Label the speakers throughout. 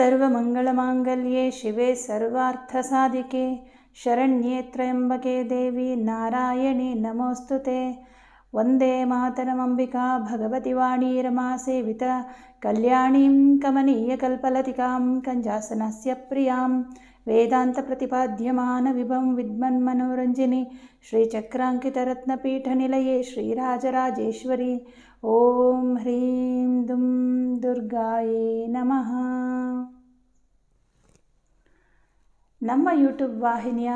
Speaker 1: सर्वमङ्गलमाङ्गल्ये शिवे सर्वार्थसाधिके शरण्ये त्र्यम्बके देवी नारायणे नमोऽस्तु ते। वन्दे मातरमम्बिका भगवति वाणीरमासे वितकल्याणीं कमनीयकल्पलतिकां कञ्जासनस्य प्रियां वेदान्तप्रतिपाद्यमानविभं विद्मन्मनोरञ्जिनि श्रीचक्राङ्कितरत्नपीठनिलये श्रीराजराजेश्वरी ಓಂ ಹ್ರೀಂ ದುಂ ದುರ್ಗಾಯೇ ನಮಃ ನಮ್ಮ ಯೂಟ್ಯೂಬ್ ವಾಹಿನಿಯ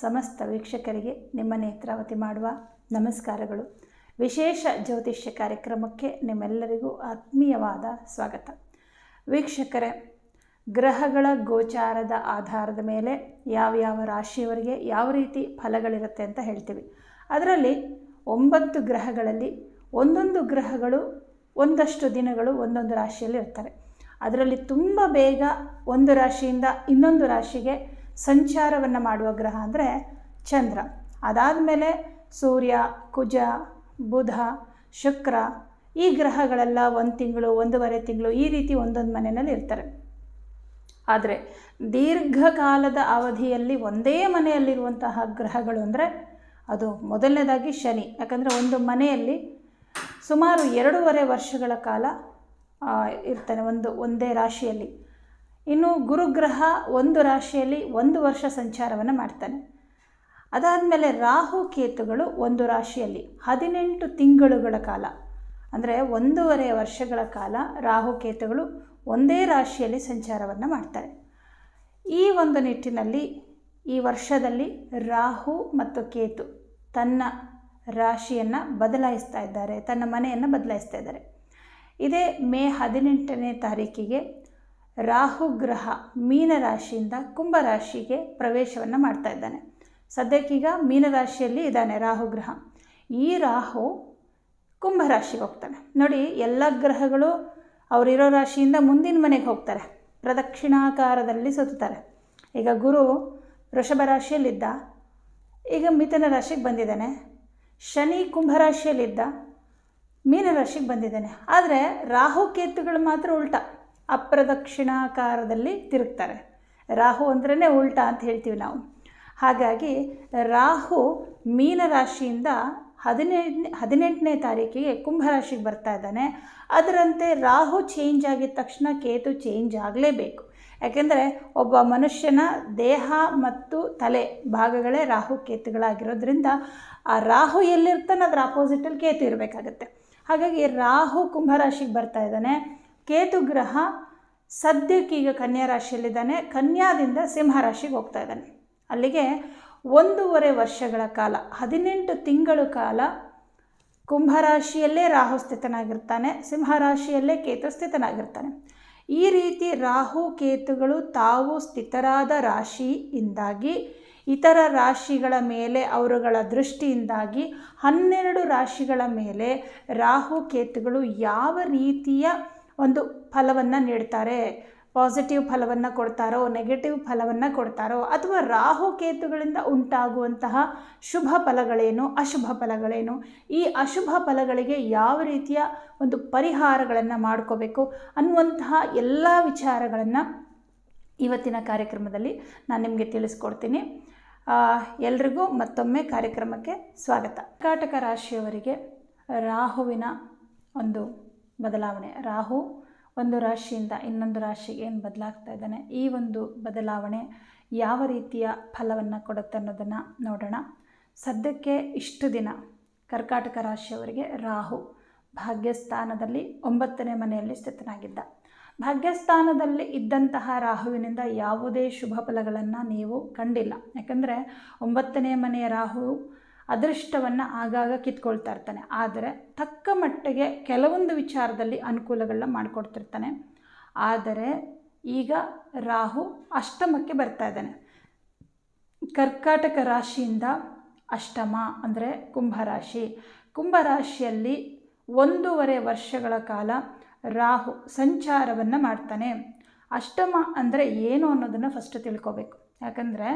Speaker 1: ಸಮಸ್ತ ವೀಕ್ಷಕರಿಗೆ ನಿಮ್ಮ ನೇತ್ರಾವತಿ ಮಾಡುವ ನಮಸ್ಕಾರಗಳು. ವಿಶೇಷ ಜ್ಯೋತಿಷ್ಯ ಕಾರ್ಯಕ್ರಮಕ್ಕೆ ನಿಮ್ಮೆಲ್ಲರಿಗೂ ಆತ್ಮೀಯವಾದ ಸ್ವಾಗತ. ವೀಕ್ಷಕರೇ, ಗ್ರಹಗಳ ಗೋಚಾರದ ಆಧಾರದ ಮೇಲೆ ಯಾವ ಯಾವ ರಾಶಿಯವರಿಗೆ ಯಾವ ರೀತಿ ಫಲಗಳಿರುತ್ತೆ ಅಂತ ಹೇಳ್ತೀವಿ. ಅದರಲ್ಲಿ ಒಂಬತ್ತು ಗ್ರಹಗಳಲ್ಲಿ ಒಂದೊಂದು ಗ್ರಹಗಳು, ಒಂದಷ್ಟು ದಿನಗಳು ಒಂದೊಂದು ರಾಶಿಯಲ್ಲಿ ಇರ್ತಾರೆ. ಅದರಲ್ಲಿ ತುಂಬ ಬೇಗ ಒಂದು ರಾಶಿಯಿಂದ ಇನ್ನೊಂದು ರಾಶಿಗೆ ಸಂಚಾರವನ್ನು ಮಾಡುವ ಗ್ರಹ ಅಂದರೆ ಚಂದ್ರ. ಅದಾದ ಮೇಲೆ ಸೂರ್ಯ, ಕುಜ, ಬುಧ, ಶುಕ್ರ ಈ ಗ್ರಹಗಳೆಲ್ಲ ಒಂದು ತಿಂಗಳು, ಒಂದೂವರೆ ತಿಂಗಳು ಈ ರೀತಿ ಒಂದೊಂದು ಮನೆಯಲ್ಲಿ ಇರ್ತಾರೆ. ಆದರೆ ದೀರ್ಘಕಾಲದ ಅವಧಿಯಲ್ಲಿ ಒಂದೇ ಮನೆಯಲ್ಲಿರುವಂತಹ ಗ್ರಹಗಳು ಅಂದರೆ ಅದು ಮೊದಲನೇದಾಗಿ ಶನಿ. ಯಾಕಂದರೆ ಒಂದು ಮನೆಯಲ್ಲಿ ಸುಮಾರು ಎರಡೂವರೆ ವರ್ಷಗಳ ಕಾಲ ಇರ್ತಾನೆ ಒಂದು, ಒಂದೇ ರಾಶಿಯಲ್ಲಿ. ಇನ್ನು ಗುರುಗ್ರಹ ಒಂದು ರಾಶಿಯಲ್ಲಿ ಒಂದು ವರ್ಷ ಸಂಚಾರವನ್ನು ಮಾಡ್ತಾನೆ. ಅದಾದಮೇಲೆ ರಾಹು ಕೇತುಗಳು ಒಂದು ರಾಶಿಯಲ್ಲಿ, ಹದಿನೆಂಟು ತಿಂಗಳುಗಳ ಕಾಲ. ಅಂದರೆ ಒಂದೂವರೆ ವರ್ಷಗಳ ಕಾಲ ರಾಹು ಕೇತುಗಳು ಒಂದೇ ರಾಶಿಯಲ್ಲಿ ಸಂಚಾರವನ್ನು ಮಾಡ್ತಾರೆ. ಈ ಒಂದು ನಿಟ್ಟಿನಲ್ಲಿ ಈ ವರ್ಷದಲ್ಲಿ ರಾಹು ಮತ್ತು ಕೇತು ತನ್ನ ರಾಶಿಯನ್ನು ಬದಲಾಯಿಸ್ತಾ ಇದ್ದಾರೆ, ತನ್ನ ಮನೆಯನ್ನು ಬದಲಾಯಿಸ್ತಾ ಇದ್ದಾರೆ. ಇದೇ ಮೇ ಹದಿನೆಂಟನೇ ತಾರೀಕಿಗೆ ರಾಹು ಗ್ರಹ ಮೀನರಾಶಿಯಿಂದ ಕುಂಭರಾಶಿಗೆ ಪ್ರವೇಶವನ್ನು ಮಾಡ್ತಾ ಇದ್ದಾನೆ. ಸದ್ಯಕ್ಕೀಗ ಮೀನರಾಶಿಯಲ್ಲಿ ಇದ್ದಾನೆ ರಾಹು ಗ್ರಹ. ಈ ರಾಹು ಕುಂಭರಾಶಿಗೆ ಹೋಗ್ತಾನೆ. ನೋಡಿ, ಎಲ್ಲ ಗ್ರಹಗಳು ಅವರಿರೋ ರಾಶಿಯಿಂದ ಮುಂದಿನ ಮನೆಗೆ ಹೋಗ್ತಾರೆ. ಪ್ರದಕ್ಷಿಣಾಕಾರದಲ್ಲಿ ಸುತ್ತಾರೆ ಈಗ ಗುರು ವೃಷಭ ರಾಶಿಯಲ್ಲಿದ್ದ, ಈಗ ಮಿಥುನ ರಾಶಿಗೆ ಬಂದಿದ್ದಾನೆ. ಶನಿ ಕುಂಭರಾಶಿಯಲ್ಲಿದ್ದ ಮೀನರಾಶಿಗೆ ಬಂದಿದ್ದಾನೆ. ಆದರೆ ರಾಹು ಕೇತುಗಳು ಮಾತ್ರ ಉಲ್ಟ, ಅಪ್ರದಕ್ಷಿಣಾಕಾರದಲ್ಲಿ ತಿರುಗ್ತಾರೆ. ರಾಹು ಅಂದ್ರೇ ಉಲ್ಟ ಅಂತ ಹೇಳ್ತೀವಿ ನಾವು. ಹಾಗಾಗಿ ರಾಹು ಮೀನರಾಶಿಯಿಂದ ಹದಿನೆಂಟನೇ ಹದಿನೆಂಟನೇ ತಾರೀಕಿಗೆ ಕುಂಭರಾಶಿಗೆ ಬರ್ತಾ ಇದ್ದಾನೆ. ಅದರಂತೆ ರಾಹು ಚೇಂಜ್ ಆಗಿದ ತಕ್ಷಣ ಕೇತು ಚೇಂಜ್ ಆಗಲೇಬೇಕು. ಯಾಕೆಂದರೆ ಒಬ್ಬ ಮನುಷ್ಯನ ದೇಹ ಮತ್ತು ತಲೆ ಭಾಗಗಳೇ ರಾಹು ಕೇತುಗಳಾಗಿರೋದ್ರಿಂದ ಆ ರಾಹು ಎಲ್ಲಿರ್ತಾನೆ ಅದರ ಅಪೋಸಿಟಲ್ಲಿ ಕೇತು ಇರಬೇಕಾಗತ್ತೆ. ಹಾಗಾಗಿ ರಾಹು ಕುಂಭರಾಶಿಗೆ ಬರ್ತಾ ಇದ್ದಾನೆ. ಕೇತು ಗ್ರಹ ಸದ್ಯಕ್ಕೀಗ ಕನ್ಯಾ ರಾಶಿಯಲ್ಲಿದ್ದಾನೆ. ಕನ್ಯಾದಿಂದ ಸಿಂಹರಾಶಿಗೆ ಹೋಗ್ತಾ ಇದ್ದಾನೆ. ಅಲ್ಲಿಗೆ ಒಂದೂವರೆ ವರ್ಷಗಳ ಕಾಲ, ಹದಿನೆಂಟು ತಿಂಗಳು ಕಾಲ ಕುಂಭರಾಶಿಯಲ್ಲೇ ರಾಹು ಸ್ಥಿತನಾಗಿರ್ತಾನೆ. ಸಿಂಹರಾಶಿಯಲ್ಲೇ ಕೇತು ಸ್ಥಿತನಾಗಿರ್ತಾನೆ. ಈ ರೀತಿ ರಾಹು ಕೇತುಗಳು ತಾವು ಸ್ಥಿತರಾದ ರಾಶಿಯಿಂದಾಗಿ, ಇತರ ರಾಶಿಗಳ ಮೇಲೆ ಅವರುಗಳ ದೃಷ್ಟಿಯಿಂದಾಗಿ, ಹನ್ನೆರಡು ರಾಶಿಗಳ ಮೇಲೆ ರಾಹು ಕೇತುಗಳು ಯಾವ ರೀತಿಯ ಒಂದು ಫಲವನ್ನು ನೀಡ್ತಾರೆ? ಪಾಸಿಟಿವ್ ಫಲವನ್ನು ಕೊಡ್ತಾರೋ ನೆಗೆಟಿವ್ ಫಲವನ್ನು ಕೊಡ್ತಾರೋ ಅಥವಾ ರಾಹು ಕೇತುಗಳಿಂದ ಉಂಟಾಗುವಂತಹ ಶುಭ ಫಲಗಳೇನು, ಅಶುಭ ಫಲಗಳೇನು, ಈ ಅಶುಭ ಫಲಗಳಿಗೆ ಯಾವ ರೀತಿಯ ಒಂದು ಪರಿಹಾರಗಳನ್ನು ಮಾಡ್ಕೋಬೇಕು ಅನ್ನುವಂತಹ ಎಲ್ಲ ವಿಚಾರಗಳನ್ನು ಇವತ್ತಿನ ಕಾರ್ಯಕ್ರಮದಲ್ಲಿ ನಾನು ನಿಮಗೆ ತಿಳಿಸ್ಕೊಡ್ತೀನಿ. ಎಲ್ರಿಗೂ ಮತ್ತೊಮ್ಮೆ ಕಾರ್ಯಕ್ರಮಕ್ಕೆ ಸ್ವಾಗತ. ಕರ್ಕಾಟಕ ರಾಶಿಯವರಿಗೆ ರಾಹುವಿನ ಒಂದು ಬದಲಾವಣೆ. ರಾಹು ಒಂದು ರಾಶಿಯಿಂದ ಇನ್ನೊಂದು ರಾಶಿಗೆ ಏನು ಬದಲಾಗ್ತಾ ಇದ್ದಾನೆ? ಈ ಒಂದು ಬದಲಾವಣೆ ಯಾವ ರೀತಿಯ ಫಲವನ್ನು ಕೊಡುತ್ತೆ ಅನ್ನೋದನ್ನು ನೋಡೋಣ. ಸದ್ಯಕ್ಕೆ ಇಷ್ಟು ದಿನ ಕರ್ಕಾಟಕ ರಾಶಿಯವರಿಗೆ ರಾಹು ಭಾಗ್ಯಸ್ಥಾನದಲ್ಲಿ ಒಂಬತ್ತನೇ ಮನೆಯಲ್ಲಿ ಸ್ಥಿತನಾಗಿದ್ದ. ಭಾಗ್ಯಸ್ಥಾನದಲ್ಲಿ ಇದ್ದಂತಹ ರಾಹುವಿನಿಂದ ಯಾವುದೇ ಶುಭ ಫಲಗಳನ್ನು ನೀವು ಕಂಡಿಲ್ಲ. ಯಾಕಂದರೆ ಒಂಬತ್ತನೇ ಮನೆಯ ರಾಹು ಅದೃಷ್ಟವನ್ನು ಆಗಾಗ ಕಿತ್ಕೊಳ್ತಾ ಇರ್ತಾನೆ. ಆದರೆ ತಕ್ಕ ಮಟ್ಟಿಗೆ ಕೆಲವೊಂದು ವಿಚಾರದಲ್ಲಿ ಅನುಕೂಲಗಳನ್ನ ಮಾಡಿಕೊಡ್ತಿರ್ತಾನೆ. ಆದರೆ ಈಗ ರಾಹು ಅಷ್ಟಮಕ್ಕೆ ಬರ್ತಾ ಇದ್ದಾನೆ. ಕರ್ಕಾಟಕ ರಾಶಿಯಿಂದ ಅಷ್ಟಮ ಅಂದರೆ ಕುಂಭರಾಶಿ ಕುಂಭರಾಶಿಯಲ್ಲಿ ಒಂದೂವರೆ ವರ್ಷಗಳ ಕಾಲ ರಾಹು ಸಂಚಾರವನ್ನು ಮಾಡ್ತಾನೆ. ಅಷ್ಟಮ ಅಂದರೆ ಏನು ಅನ್ನೋದನ್ನು ಫಸ್ಟ್ ತಿಳ್ಕೊಬೇಕು. ಯಾಕಂದರೆ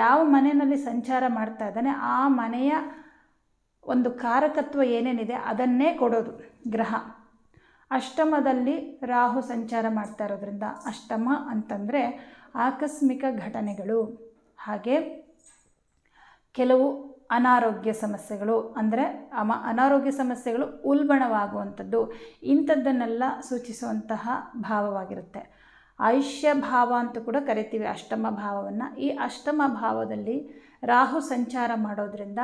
Speaker 1: ಯಾವ ಮನೆಯಲ್ಲಿ ಸಂಚಾರ ಮಾಡ್ತಾ ಇದ್ದಾನೆ, ಆ ಮನೆಯ ಒಂದು ಕಾರಕತ್ವ ಏನೇನಿದೆ ಅದನ್ನೇ ಕೊಡೋದು ಗ್ರಹ. ಅಷ್ಟಮದಲ್ಲಿ ರಾಹು ಸಂಚಾರ ಮಾಡ್ತಾ ಇರೋದ್ರಿಂದ ಅಷ್ಟಮ ಅಂತಂದರೆ ಆಕಸ್ಮಿಕ ಘಟನೆಗಳು. ಹಾಗೆ ಕೆಲವು ಅನಾರೋಗ್ಯ ಸಮಸ್ಯೆಗಳು ಅಂದರೆ ಅಮ ಅನಾರೋಗ್ಯ ಸಮಸ್ಯೆಗಳು ಉಲ್ಬಣವಾಗುವಂಥದ್ದು ಇಂಥದ್ದನ್ನೆಲ್ಲ ಸೂಚಿಸುವಂತಹ ಭಾವವಾಗಿರುತ್ತೆ. ಆಯುಷ್ಯ ಭಾವ ಅಂತ ಕೂಡ ಕರಿತೀವಿ ಅಷ್ಟಮ ಭಾವವನ್ನು. ಈ ಅಷ್ಟಮ ಭಾವದಲ್ಲಿ ರಾಹು ಸಂಚಾರ ಮಾಡೋದರಿಂದ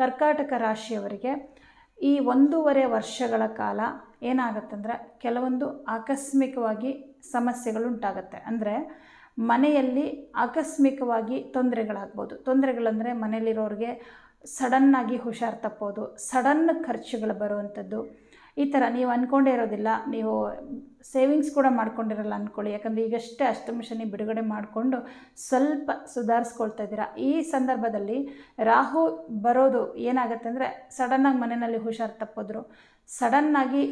Speaker 1: ಕರ್ಕಾಟಕ ರಾಶಿಯವರಿಗೆ ಈ ಒಂದೂವರೆ ವರ್ಷಗಳ ಕಾಲ ಏನಾಗುತ್ತಂದ್ರೆ ಕೆಲವೊಂದು ಆಕಸ್ಮಿಕವಾಗಿ ಸಮಸ್ಯೆಗಳು ಉಂಟಾಗುತ್ತೆ. ಅಂದರೆ ಮನೆಯಲ್ಲಿ ಆಕಸ್ಮಿಕವಾಗಿ ತೊಂದರೆಗಳಾಗ್ಬೋದು. ತೊಂದರೆಗಳಂದರೆ ಮನೆಯಲ್ಲಿರೋರಿಗೆ ಸಡನ್ನಾಗಿ ಹುಷಾರು ತಪ್ಪೋದು, ಸಡನ್ ಖರ್ಚುಗಳು ಬರುವಂಥದ್ದು ಈ ಥರ ನೀವು ಅಂದ್ಕೊಂಡೇ ಇರೋದಿಲ್ಲ. ನೀವು ಸೇವಿಂಗ್ಸ್ ಕೂಡ ಮಾಡ್ಕೊಂಡಿರಲ್ಲ ಅಂದ್ಕೊಳ್ಳಿ ಯಾಕಂದರೆ ಈಗಷ್ಟೇ ಅಷ್ಟಮಿಷನಿ ಬಿಡುಗಡೆ ಮಾಡಿಕೊಂಡು ಸ್ವಲ್ಪ ಸುಧಾರಿಸ್ಕೊಳ್ತಾ ಇದ್ದೀರಾ. ಈ ಸಂದರ್ಭದಲ್ಲಿ ರಾಹು ಬರೋದು ಏನಾಗುತ್ತೆ ಅಂದರೆ ಸಡನ್ನಾಗಿ ಮನೆಯಲ್ಲಿ ಹುಷಾರು ತಪ್ಪೋದ್ರು. ಸಡನ್ನಾಗಿ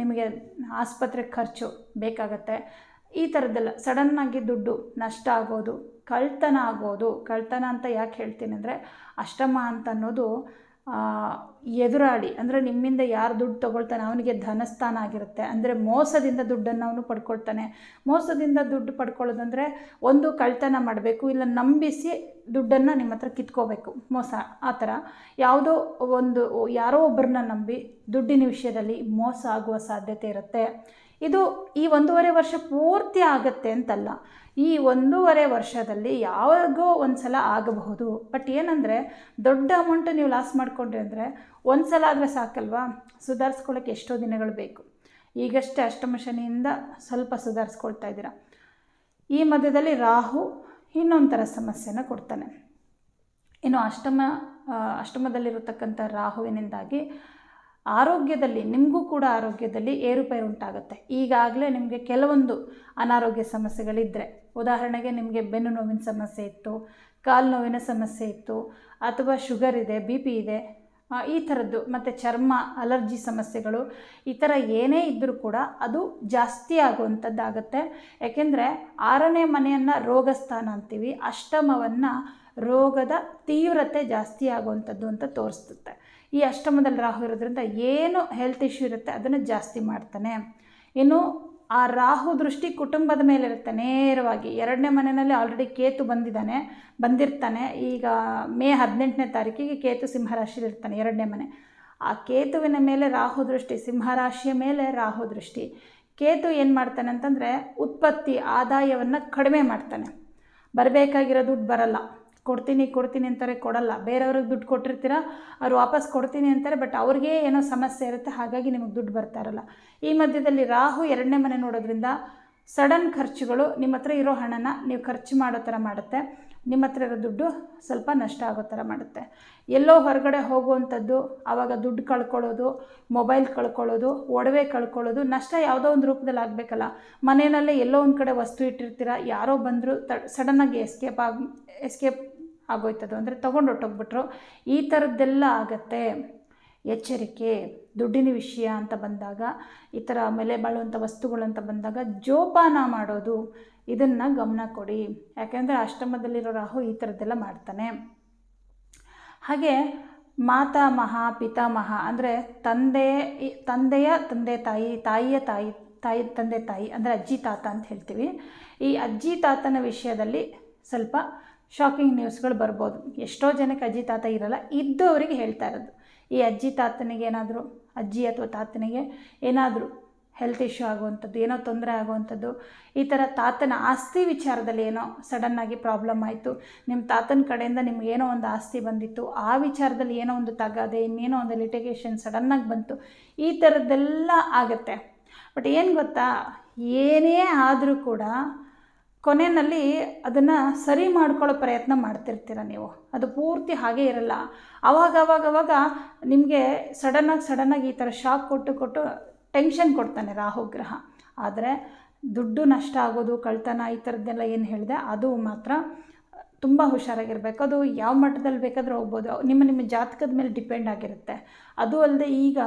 Speaker 1: ನಿಮಗೆ ಆಸ್ಪತ್ರೆ ಖರ್ಚು ಬೇಕಾಗತ್ತೆ. ಈ ಥರದ್ದೆಲ್ಲ ಸಡನ್ನಾಗಿ ದುಡ್ಡು ನಷ್ಟ ಆಗೋದು, ಕಳ್ತನ ಆಗೋದು. ಕಳ್ತನ ಅಂತ ಯಾಕೆ ಹೇಳ್ತೀನಿ ಅಂದರೆ ಅಷ್ಟಮ ಅಂತ ಅನ್ನೋದು ಎದುರಾಳಿ, ಅಂದರೆ ನಿಮ್ಮಿಂದ ಯಾರು ದುಡ್ಡು ತಗೊಳ್ತಾನೆ ಅವನಿಗೆ ಧನಸ್ಥಾನ ಆಗಿರುತ್ತೆ. ಅಂದರೆ ಮೋಸದಿಂದ ದುಡ್ಡನ್ನು ಅವನು ಪಡ್ಕೊಳ್ತಾನೆ. ಮೋಸದಿಂದ ದುಡ್ಡು ಪಡ್ಕೊಳ್ಳೋದಂದರೆ ಒಂದು ಕಳ್ತನ ಮಾಡಬೇಕು, ಇಲ್ಲ ನಂಬಿಸಿ ದುಡ್ಡನ್ನು ನಿಮ್ಮ ಹತ್ರ ಕಿತ್ಕೋಬೇಕು. ಮೋಸ, ಆ ಥರ. ಯಾವುದೋ ಒಂದು, ಯಾರೋ ಒಬ್ಬರನ್ನ ನಂಬಿ ದುಡ್ಡಿನ ವಿಷಯದಲ್ಲಿ ಮೋಸ ಆಗುವ ಸಾಧ್ಯತೆ ಇರುತ್ತೆ. ಇದು ಈ ಒಂದೂವರೆ ವರ್ಷ ಪೂರ್ತಿ ಆಗುತ್ತೆ ಅಂತಲ್ಲ. ಈ ಒಂದೂವರೆ ವರ್ಷದಲ್ಲಿ ಯಾವಾಗೋ ಒಂದು ಸಲ ಆಗಬಹುದು. ಬಟ್ ಏನಂದರೆ, ದೊಡ್ಡ ಅಮೌಂಟ್ ನೀವು ಲಾಸ್ ಮಾಡಿಕೊಂಡ್ರಿ ಅಂದರೆ ಒಂದು ಸಲ ಆದರೆ ಸಾಕಲ್ವಾ? ಸುಧಾರಿಸ್ಕೊಳ್ಳೋಕ್ಕೆ ಎಷ್ಟೋ ದಿನಗಳು ಬೇಕು. ಈಗಷ್ಟೇ ಅಷ್ಟಮ ಶನಿಯಿಂದ ಸ್ವಲ್ಪ ಸುಧಾರಿಸ್ಕೊಳ್ತಾ ಇದ್ದೀರಾ. ಈ ಮಧ್ಯದಲ್ಲಿ ರಾಹು ಇನ್ನೊಂದು ಥರ ಸಮಸ್ಯೆನ ಕೊಡ್ತಾನೆ. ಇನ್ನು ಅಷ್ಟಮ ಅಷ್ಟಮದಲ್ಲಿರತಕ್ಕಂಥ ರಾಹುವಿನಿಂದಾಗಿ ಆರೋಗ್ಯದಲ್ಲಿ, ನಿಮಗೂ ಕೂಡ ಆರೋಗ್ಯದಲ್ಲಿ ಏರುಪೇರು ಉಂಟಾಗುತ್ತೆ. ಈಗಾಗಲೇ ನಿಮಗೆ ಕೆಲವೊಂದು ಅನಾರೋಗ್ಯ ಸಮಸ್ಯೆಗಳಿದ್ದರೆ ಉದಾಹರಣೆಗೆ ನಿಮಗೆ ಬೆನ್ನು ನೋವಿನ ಸಮಸ್ಯೆ ಇತ್ತು, ಕಾಲು ನೋವಿನ ಸಮಸ್ಯೆ ಇತ್ತು, ಅಥವಾ ಶುಗರ್ ಇದೆ, ಬಿ ಪಿ ಇದೆ ಈ ಥರದ್ದು, ಮತ್ತು ಚರ್ಮ ಅಲರ್ಜಿ ಸಮಸ್ಯೆಗಳು, ಈ ಥರ ಏನೇ ಇದ್ದರೂ ಕೂಡ ಅದು ಜಾಸ್ತಿ ಆಗುವಂಥದ್ದಾಗುತ್ತೆ. ಯಾಕೆಂದರೆ ಆರನೇ ಮನೆಯನ್ನು ರೋಗಸ್ಥಾನ ಅಂತೀವಿ, ಅಷ್ಟಮವನ್ನು ರೋಗದ ತೀವ್ರತೆ ಜಾಸ್ತಿ ಆಗುವಂಥದ್ದು ಅಂತ ತೋರಿಸ್ತುತ್ತೆ ಈ ಅಷ್ಟಮದಲ್ಲಿ ರಾಹು ಇರೋದ್ರಿಂದ ಏನು ಹೆಲ್ತ್ ಇಶ್ಯೂ ಇರುತ್ತೆ ಅದನ್ನು ಜಾಸ್ತಿ ಮಾಡ್ತಾನೆ. ಇನ್ನು ಆ ರಾಹು ದೃಷ್ಟಿ ಕುಟುಂಬದ ಮೇಲೆ ಇರುತ್ತೆ, ನೇರವಾಗಿ. ಎರಡನೇ ಮನೆಯಲ್ಲಿ ಆಲ್ರೆಡಿ ಕೇತು ಬಂದಿದ್ದಾನೆ, ಬಂದಿರ್ತಾನೆ. ಈಗ ಮೇ ಹದಿನೆಂಟನೇ ತಾರೀಕಿಗೆ ಕೇತು ಸಿಂಹರಾಶಿಲಿರ್ತಾನೆ ಎರಡನೇ ಮನೆ. ಆ ಕೇತುವಿನ ಮೇಲೆ ರಾಹು ದೃಷ್ಟಿ, ಸಿಂಹರಾಶಿಯ ಮೇಲೆ ರಾಹು ದೃಷ್ಟಿ. ಕೇತು ಏನು ಮಾಡ್ತಾನೆ ಅಂತಂದರೆ ಉತ್ಪತ್ತಿ, ಆದಾಯವನ್ನು ಕಡಿಮೆ ಮಾಡ್ತಾನೆ. ಬರಬೇಕಾಗಿರೋ ದುಡ್ಡು ಬರಲ್ಲ. ಕೊಡ್ತೀನಿ ಕೊಡ್ತೀನಿ ಅಂತಾರೆ, ಕೊಡಲ್ಲ. ಬೇರೆಯವ್ರಿಗೆ ದುಡ್ಡು ಕೊಟ್ಟಿರ್ತೀರ, ಅವ್ರು ವಾಪಸ್ ಕೊಡ್ತೀನಿ ಅಂತಾರೆ ಬಟ್ ಅವ್ರಿಗೆ ಏನೋ ಸಮಸ್ಯೆ ಇರುತ್ತೆ, ಹಾಗಾಗಿ ನಿಮಗೆ ದುಡ್ಡು ಬರ್ತಾ ಇರಲ್ಲ. ಈ ಮಧ್ಯದಲ್ಲಿ ರಾಹು ಎರಡನೇ ಮನೆ ನೋಡೋದ್ರಿಂದ ಸಡನ್ ಖರ್ಚುಗಳು, ನಿಮ್ಮ ಹತ್ರ ಇರೋ ಹಣನ ನೀವು ಖರ್ಚು ಮಾಡೋ ಥರ ಮಾಡುತ್ತೆ. ನಿಮ್ಮ ಹತ್ರ ಇರೋ ದುಡ್ಡು ಸ್ವಲ್ಪ ನಷ್ಟ ಆಗೋ ಥರ ಮಾಡುತ್ತೆ. ಎಲ್ಲೋ ಹೊರಗಡೆ ಹೋಗುವಂಥದ್ದು, ಆವಾಗ ದುಡ್ಡು ಕಳ್ಕೊಳ್ಳೋದು, ಮೊಬೈಲ್ ಕಳ್ಕೊಳ್ಳೋದು, ಒಡವೆ ಕಳ್ಕೊಳ್ಳೋದು, ನಷ್ಟ ಯಾವುದೋ ಒಂದು ರೂಪದಲ್ಲಿ ಆಗಬೇಕಲ್ಲ. ಮನೆಯಲ್ಲೇ ಎಲ್ಲೋ ಒಂದು ಕಡೆ ವಸ್ತು ಇಟ್ಟಿರ್ತೀರ, ಯಾರೋ ಬಂದರೂ ತ ಸಡನ್ನಾಗಿ ಎಸ್ಕೇಪ್ ಆಗಿ ಎಸ್ಕೇಪ್ ಆಗೋಯ್ತದು. ಅಂದರೆ ತೊಗೊಂಡು ಹೊಟ್ಟೋಗ್ಬಿಟ್ರು ಈ ಥರದ್ದೆಲ್ಲ ಆಗತ್ತೆ. ಎಚ್ಚರಿಕೆ, ದುಡ್ಡಿನ ವಿಷಯ ಅಂತ ಬಂದಾಗ, ಈ ಥರ ಬೆಲೆ ಬಾಳುವಂಥ ವಸ್ತುಗಳು ಅಂತ ಬಂದಾಗ ಜೋಪಾನ ಮಾಡೋದು, ಇದನ್ನು ಗಮನ ಕೊಡಿ. ಯಾಕೆಂದರೆ ಅಷ್ಟಮದಲ್ಲಿರೋ ರಾಹು ಈ ಥರದ್ದೆಲ್ಲ ಮಾಡ್ತಾನೆ. ಹಾಗೆ ಮಾತಾಮಹ, ಪಿತಾಮಹ, ಅಂದರೆ ತಂದೆ, ತಂದೆಯ ತಂದೆ ತಾಯಿ, ತಾಯಿಯ ತಾಯಿ ತಾಯಿ ತಂದೆ ತಾಯಿ, ಅಂದರೆ ಅಜ್ಜಿ ತಾತ ಅಂತ ಹೇಳ್ತೀವಿ. ಈ ಅಜ್ಜಿ ತಾತನ ವಿಷಯದಲ್ಲಿ ಸ್ವಲ್ಪ ಶಾಕಿಂಗ್ ನ್ಯೂಸ್ಗಳು ಬರ್ಬೋದು. ಎಷ್ಟೋ ಜನಕ್ಕೆ ಅಜ್ಜಿ ತಾತ ಇರಲ್ಲ, ಇದ್ದವರಿಗೆ ಹೇಳ್ತಾ ಇರೋದು. ಈ ಅಜ್ಜಿ ತಾತನಿಗೆ ಏನಾದರೂ, ಅಜ್ಜಿ ಅಥವಾ ತಾತನಿಗೆ ಏನಾದರೂ ಹೆಲ್ತ್ ಇಶ್ಯೂ ಆಗುವಂಥದ್ದು, ಏನೋ ತೊಂದರೆ ಆಗುವಂಥದ್ದು, ಈ ಥರ ತಾತನ ಆಸ್ತಿ ವಿಚಾರದಲ್ಲಿ ಏನೋ ಸಡನ್ನಾಗಿ ಪ್ರಾಬ್ಲಮ್ ಆಯಿತು ನಿಮ್ಮ ತಾತನ ಕಡೆಯಿಂದ ನಿಮ್ಗೆ ಏನೋ ಒಂದು ಆಸ್ತಿ ಬಂದಿತ್ತು, ಆ ವಿಚಾರದಲ್ಲಿ ಏನೋ ಒಂದು ತಗಾದೆ, ಇನ್ನೇನೋ ಒಂದು ಲಿಟಿಗೇಷನ್ ಸಡನ್ನಾಗಿ ಬಂತು, ಈ ಥರದ್ದೆಲ್ಲ ಆಗುತ್ತೆ. ಬಟ್ ಏನು ಗೊತ್ತಾ, ಏನೇ ಆದರೂ ಕೂಡ ಕೊನೆಯಲ್ಲಿ ಅದನ್ನು ಸರಿ ಮಾಡ್ಕೊಳ್ಳೋ ಪ್ರಯತ್ನ ಮಾಡ್ತಿರ್ತೀರ ನೀವು? ಅದು ಪೂರ್ತಿ ಹಾಗೇ ಇರಲ್ಲ. ಅವಾಗ ಅವಾಗ ಅವಾಗ ನಿಮಗೆ ಸಡನ್ನಾಗಿ ಸಡನ್ನಾಗಿ ಈ ಥರ ಶಾಕ್ ಕೊಟ್ಟು ಕೊಟ್ಟು ಟೆನ್ಷನ್ ಕೊಡ್ತಾನೆ ರಾಹು ಗ್ರಹ. ಆದರೆ ದುಡ್ಡು ನಷ್ಟ ಆಗೋದು ಕಳ್ತನ ಈ ಥರದ್ದೆಲ್ಲ ಏನು ಹೇಳಿದೆ, ಅದು ಮಾತ್ರ ತುಂಬ ಹುಷಾರಾಗಿರಬೇಕು. ಅದು ಯಾವ ಮಟ್ಟದಲ್ಲಿ ಬೇಕಾದರೂ ಹೋಗ್ಬೋದು. ನಿಮ್ಮ ನಿಮ್ಮ ಜಾತಕದ ಮೇಲೆ ಡಿಪೆಂಡ್ ಆಗಿರುತ್ತೆ. ಅದು ಅಲ್ಲದೆ ಈಗ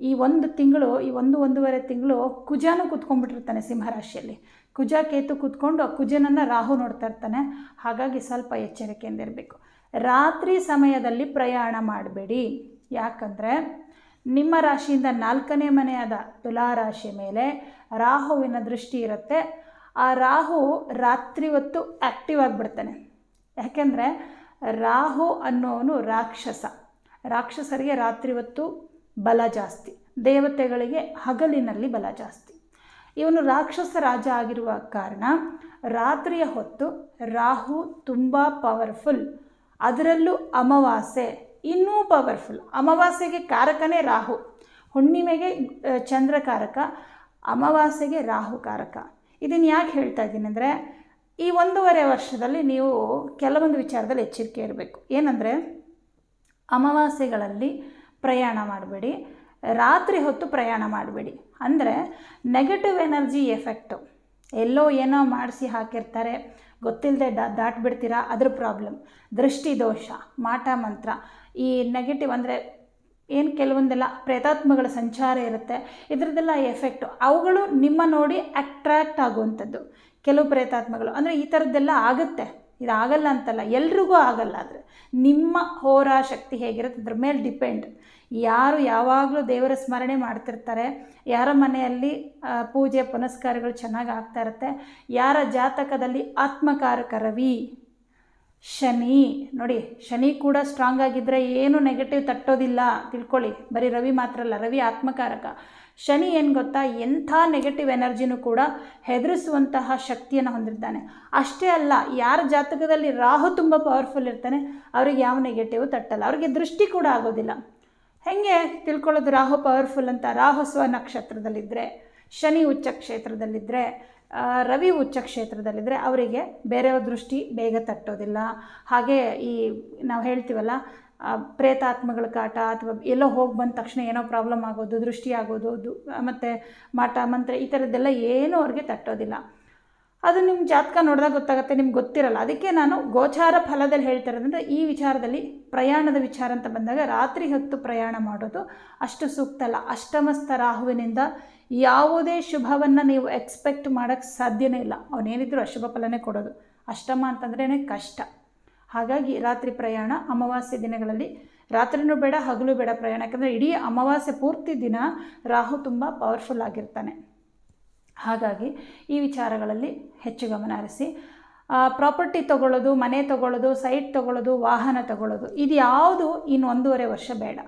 Speaker 1: ಈ ಒಂದು ತಿಂಗಳು, ಈ ಒಂದು ಒಂದೂವರೆ ತಿಂಗಳು ಕುಜಾನು ಕುತ್ಕೊಂಡ್ಬಿಟ್ಟಿರ್ತಾನೆ ಸಿಂಹರಾಶಿಯಲ್ಲಿ ಕುಜ ಕೇತು ಕುತ್ಕೊಂಡು ಆ ಕುಜನನ್ನು ರಾಹು ನೋಡ್ತಾ ಇರ್ತಾನೆ. ಹಾಗಾಗಿ ಸ್ವಲ್ಪ ಎಚ್ಚರಿಕೆಯಿಂದ ಇರಬೇಕು ರಾತ್ರಿ ಸಮಯದಲ್ಲಿ ಪ್ರಯಾಣ ಮಾಡಬೇಡಿ. ಯಾಕಂದರೆ ನಿಮ್ಮ ರಾಶಿಯಿಂದ ನಾಲ್ಕನೇ ಮನೆಯಾದ ತುಲಾ ರಾಶಿ ಮೇಲೆ ರಾಹುವಿನ ದೃಷ್ಟಿ ಇರುತ್ತೆ. ಆ ರಾಹು ರಾತ್ರಿ ಹೊತ್ತು ಆ್ಯಕ್ಟಿವ್ ಆಗಿಬಿಡ್ತಾನೆ. ಯಾಕೆಂದರೆ ರಾಹು ಅನ್ನೋವನು ರಾಕ್ಷಸ. ರಾಕ್ಷಸರಿಗೆ ರಾತ್ರಿ ಹೊತ್ತು ಬಲ ಜಾಸ್ತಿ, ದೇವತೆಗಳಿಗೆ ಹಗಲಿನಲ್ಲಿ ಬಲ ಜಾಸ್ತಿ. ಇವನು ರಾಕ್ಷಸ ರಾಜ ಆಗಿರುವ ಕಾರಣ ರಾತ್ರಿಯ ಹೊತ್ತು ರಾಹು ತುಂಬ ಪವರ್ಫುಲ್ ಅದರಲ್ಲೂ ಅಮಾವಾಸ್ಯೆ ಇನ್ನೂ ಪವರ್ಫುಲ್ ಅಮಾವಾಸ್ಯೆಗೆ ಕಾರಕನೇ ರಾಹು, ಹುಣ್ಣಿಮೆಗೆ ಚಂದ್ರ ಕಾರಕ ಅಮಾವಾಸ್ಯೆಗೆ ರಾಹು ಕಾರಕ. ಇದನ್ನು ಯಾಕೆ ಹೇಳ್ತಾ ಇದ್ದೀನಿ ಅಂದರೆ, ಈ ಒಂದೂವರೆ ವರ್ಷದಲ್ಲಿ ನೀವು ಕೆಲವೊಂದು ವಿಚಾರದಲ್ಲಿ ಎಚ್ಚರಿಕೆ ಇರಬೇಕು. ಏನಂದರೆ, ಅಮಾವಾಸ್ಯೆಗಳಲ್ಲಿ ಪ್ರಯಾಣ ಮಾಡಬೇಡಿ. ರಾತ್ರಿ ಹೊತ್ತು ಪ್ರಯಾಣ ಮಾಡಬೇಡಿ. ಅಂದರೆ ನೆಗೆಟಿವ್ ಎನರ್ಜಿ ಎಫೆಕ್ಟು ಎಲ್ಲೋ ಏನೋ ಮಾಡಿಸಿ ಹಾಕಿರ್ತಾರೆ. ಗೊತ್ತಿಲ್ಲದೆ ದಾ, ದಾಟ್ಬಿಡ್ತೀರಾ? ಅದ್ರ ಪ್ರಾಬ್ಲಮ್ ದೃಷ್ಟಿ ದೋಷ, ಮಾಟ ಮಂತ್ರ. ಈ ನೆಗೆಟಿವ್ ಅಂದರೆ ಏನು ಕೆಲವೊಂದೆಲ್ಲ ಪ್ರೇತಾತ್ಮಗಳ ಸಂಚಾರ ಇರುತ್ತೆ. ಇದರದ್ದೆಲ್ಲ ಎಫೆಕ್ಟು ಅವುಗಳು ನಿಮ್ಮ ನೋಡಿ ಅಟ್ರ್ಯಾಕ್ಟ್ ಆಗುವಂಥದ್ದು. ಕೆಲವು ಪ್ರೇತಾತ್ಮಗಳು. ಅಂದರೆ ಈ ಥರದ್ದೆಲ್ಲ ಆಗುತ್ತೆ. ಇದು ಆಗಲ್ಲ ಅಂತಲ್ಲ, ಎಲ್ರಿಗೂ ಆಗಲ್ಲ ಆದರೆ. ನಿಮ್ಮ ಹೋರಾ ಶಕ್ತಿ ಹೇಗಿರುತ್ತೆ? ಅದ್ರ ಮೇಲೆ ಡಿಪೆಂಡ್ ಯಾರು ಯಾವಾಗಲೂ ದೇವರ ಸ್ಮರಣೆ ಮಾಡ್ತಿರ್ತಾರೆ. ಯಾರ ಮನೆಯಲ್ಲಿ ಪೂಜೆ, ಪುನಸ್ಕಾರಗಳು ಚೆನ್ನಾಗಿ ಆಗ್ತಾ ಇರುತ್ತೆ. ಯಾರ ಜಾತಕದಲ್ಲಿ ಆತ್ಮಕಾರಕ ರವಿ ಶನಿ. ನೋಡಿ, ಶನಿ ಕೂಡ ಸ್ಟ್ರಾಂಗ್ ಆಗಿದ್ದರೆ ಏನು ನೆಗೆಟಿವ್ ತಟ್ಟೋದಿಲ್ಲ. ತಿಳ್ಕೊಳ್ಳಿ. ಬರೀ ರವಿ ಮಾತ್ರ ಅಲ್ಲ, ರವಿ ಆತ್ಮಕಾರಕ. ಶನಿ ಏನು ಗೊತ್ತಾ? ಎಂಥ ನೆಗೆಟಿವ್ ಎನರ್ಜಿನೂ ಕೂಡ ಹೆದರಿಸುವಂತಹ ಶಕ್ತಿಯನ್ನು ಹೊಂದಿರ್ತಾನೆ. ಅಷ್ಟೇ ಅಲ್ಲ, ಯಾರ ಜಾತಕದಲ್ಲಿ ರಾಹು ತುಂಬ ಪವರ್ಫುಲ್ ಇರ್ತಾನೆ, ಅವ್ರಿಗೆ ಯಾವ ನೆಗೆಟಿವ್ ತಟ್ಟಲ್ಲ. ಅವ್ರಿಗೆ ದೃಷ್ಟಿ ಕೂಡ ಆಗೋದಿಲ್ಲ. ಹೆಂಗೆ ತಿಳ್ಕೊಳ್ಳೋದು ರಾಹು ಪವರ್ಫುಲ್ ಅಂತ? ರಾಹು ಸ್ವ ನಕ್ಷತ್ರದಲ್ಲಿದ್ದರೆ ಶನಿ ಉಚ್ಚ ಕ್ಷೇತ್ರದಲ್ಲಿದ್ದರೆ ರವಿ ಉಚ್ಚ ಕ್ಷೇತ್ರದಲ್ಲಿದ್ದರೆ ಅವರಿಗೆ ಬೇರೆಯವ್ರ ದೃಷ್ಟಿ ಬೇಗ ತಟ್ಟೋದಿಲ್ಲ. ಹಾಗೆ ಈ, ನಾವು ಹೇಳ್ತೀವಲ್ಲ ಪ್ರೇತಾತ್ಮಗಳ ಕಾಟ ಅಥವಾ ಎಲ್ಲೋ ಹೋಗಿ ಬಂದ ತಕ್ಷಣ ಏನೋ ಪ್ರಾಬ್ಲಮ್ ಆಗೋದು, ದೃಷ್ಟಿ ಆಗೋದು ಮತ್ತು ಮಾಟ, ಮಂತ್ರ ಈ ಥರದ್ದೆಲ್ಲ ಏನೂ ಅವ್ರಿಗೆ ತಟ್ಟೋದಿಲ್ಲ. ಅದು ನಿಮ್ಮ ಜಾತಕ ನೋಡಿದಾಗ ಗೊತ್ತಾಗುತ್ತೆ, ನಿಮ್ಗೆ ಗೊತ್ತಿರಲ್ಲ. ಅದಕ್ಕೆ ನಾನು ಗೋಚಾರ ಫಲದಲ್ಲಿ ಹೇಳ್ತಾ ಈ ವಿಚಾರದಲ್ಲಿ ಪ್ರಯಾಣದ ವಿಚಾರ ಅಂತ ಬಂದಾಗ ರಾತ್ರಿ ಹೊತ್ತು ಪ್ರಯಾಣ ಮಾಡೋದು ಅಷ್ಟು ಸೂಕ್ತ ಅಲ್ಲ. ಅಷ್ಟಮಸ್ಥ ರಾಹುವಿನಿಂದ ಯಾವುದೇ ಶುಭವನ್ನು ನೀವು ಎಕ್ಸ್ಪೆಕ್ಟ್ ಮಾಡೋಕ್ಕೆ ಸಾಧ್ಯವೇ ಇಲ್ಲ. ಅವನೇನಿದ್ರು ಅಶುಭ ಫಲನೇ ಕೊಡೋದು. ಅಷ್ಟಮ ಅಂತಂದ್ರೇ ಕಷ್ಟ. ಹಾಗಾಗಿ ರಾತ್ರಿ ಪ್ರಯಾಣ ಅಮಾವಾಸ್ಯೆ ದಿನಗಳಲ್ಲಿ. ರಾತ್ರಿನೂ ಬೇಡ, ಹಗಲು ಬೇಡ ಪ್ರಯಾಣ. ಯಾಕಂದರೆ ಇಡೀ ಅಮಾವಾಸ್ಯೆ ಪೂರ್ತಿ ದಿನ ರಾಹು ತುಂಬ ಪವರ್ಫುಲ್ ಆಗಿರ್ತಾನೆ. ಹಾಗಾಗಿ ಈ ವಿಚಾರಗಳಲ್ಲಿ ಹೆಚ್ಚು ಗಮನ ಹರಿಸಿ. ಪ್ರಾಪರ್ಟಿ ತಗೊಳ್ಳೋದು, ಮನೆ ತಗೊಳ್ಳೋದು ಸೈಟ್ ತಗೊಳ್ಳೋದು, ವಾಹನ ತಗೊಳ್ಳೋದು, ಇದು ಯಾವುದು ಇನ್ನು ಒಂದೂವರೆ ವರ್ಷ ಬೇಡ.